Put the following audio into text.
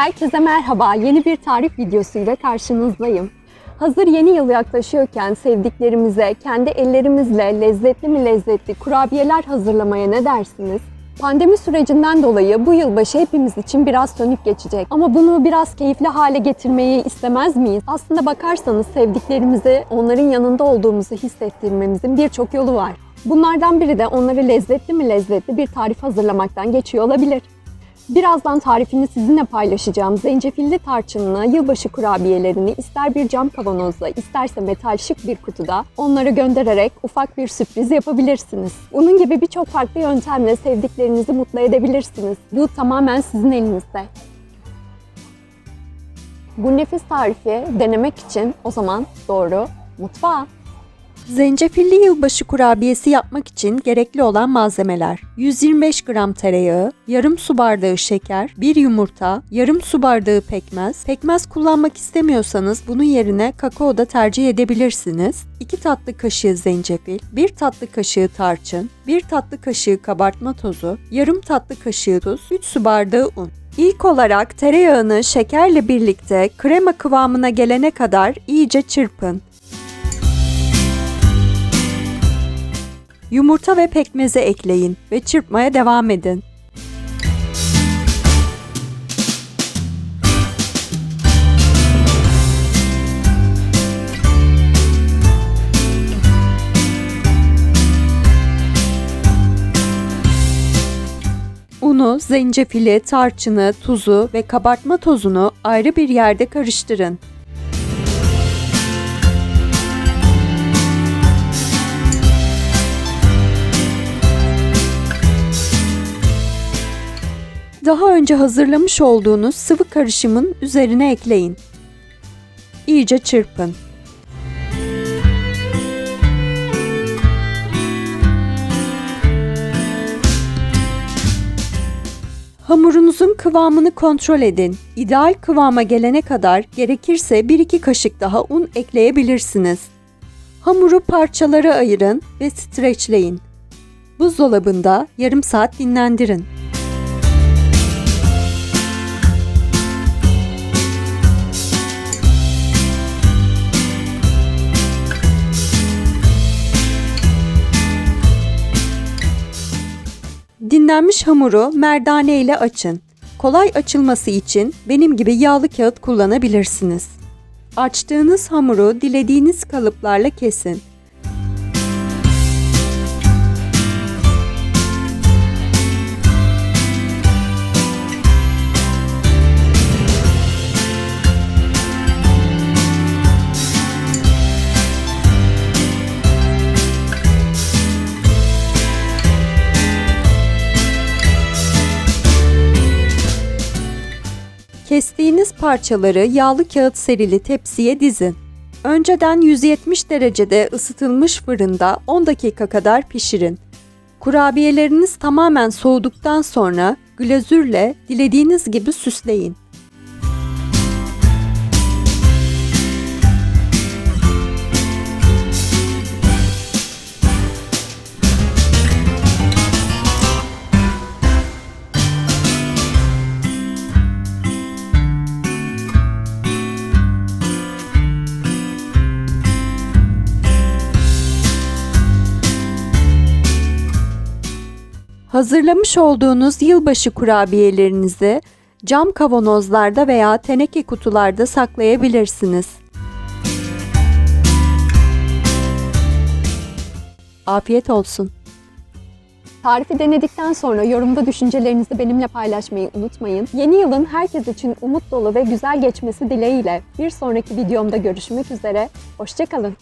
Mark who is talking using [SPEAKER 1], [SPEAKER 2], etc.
[SPEAKER 1] Herkese merhaba. Yeni bir tarif videosuyla karşınızdayım. Hazır yeni yıl yaklaşıyorken sevdiklerimize kendi ellerimizle lezzetli mi lezzetli kurabiyeler hazırlamaya ne dersiniz? Pandemi sürecinden dolayı bu yılbaşı hepimiz için biraz sönük geçecek. Ama bunu biraz keyifli hale getirmeyi istemez miyiz? Aslında bakarsanız sevdiklerimizi onların yanında olduğumuzu hissettirmemizin birçok yolu var. Bunlardan biri de onları lezzetli mi lezzetli bir tarif hazırlamaktan geçiyor olabilir. Birazdan tarifini sizinle paylaşacağım. Zencefilli tarçınlı yılbaşı kurabiyelerini ister bir cam kavanozda isterse metal şık bir kutuda onları göndererek ufak bir sürpriz yapabilirsiniz. Bunun gibi birçok farklı yöntemle sevdiklerinizi mutlu edebilirsiniz. Bu tamamen sizin elinizde. Bu nefis tarifi denemek için o zaman doğru mutfağa.
[SPEAKER 2] Zencefilli yılbaşı kurabiyesi yapmak için gerekli olan malzemeler 125 gram tereyağı, yarım su bardağı şeker, 1 yumurta, yarım su bardağı pekmez. Pekmez kullanmak istemiyorsanız bunun yerine kakao da tercih edebilirsiniz. 2 tatlı kaşığı zencefil, 1 tatlı kaşığı tarçın, 1 tatlı kaşığı kabartma tozu, yarım tatlı kaşığı tuz, 3 su bardağı un. İlk olarak tereyağını şekerle birlikte krema kıvamına gelene kadar iyice çırpın. Yumurta ve pekmezi ekleyin ve çırpmaya devam edin. Unu, zencefili, tarçını, tuzu ve kabartma tozunu ayrı bir yerde karıştırın. Daha önce hazırlamış olduğunuz sıvı karışımın üzerine ekleyin. İyice çırpın. Hamurunuzun kıvamını kontrol edin. İdeal kıvama gelene kadar gerekirse 1-2 kaşık daha un ekleyebilirsiniz. Hamuru parçalara ayırın ve streçleyin. Buzdolabında yarım saat dinlendirin. Dinlenmiş hamuru merdane ile açın. Kolay açılması için benim gibi yağlı kağıt kullanabilirsiniz. Açtığınız hamuru dilediğiniz kalıplarla kesin. Kestiğiniz parçaları yağlı kağıt serili tepsiye dizin. Önceden 170 derecede ısıtılmış fırında 10 dakika kadar pişirin. Kurabiyeleriniz tamamen soğuduktan sonra glazürle dilediğiniz gibi süsleyin. Hazırlamış olduğunuz yılbaşı kurabiyelerinizi cam kavanozlarda veya teneke kutularda saklayabilirsiniz. Afiyet olsun.
[SPEAKER 1] Tarifi denedikten sonra yorumda düşüncelerinizi benimle paylaşmayı unutmayın. Yeni yılın herkes için umut dolu ve güzel geçmesi dileğiyle bir sonraki videomda görüşmek üzere. Hoşçakalın.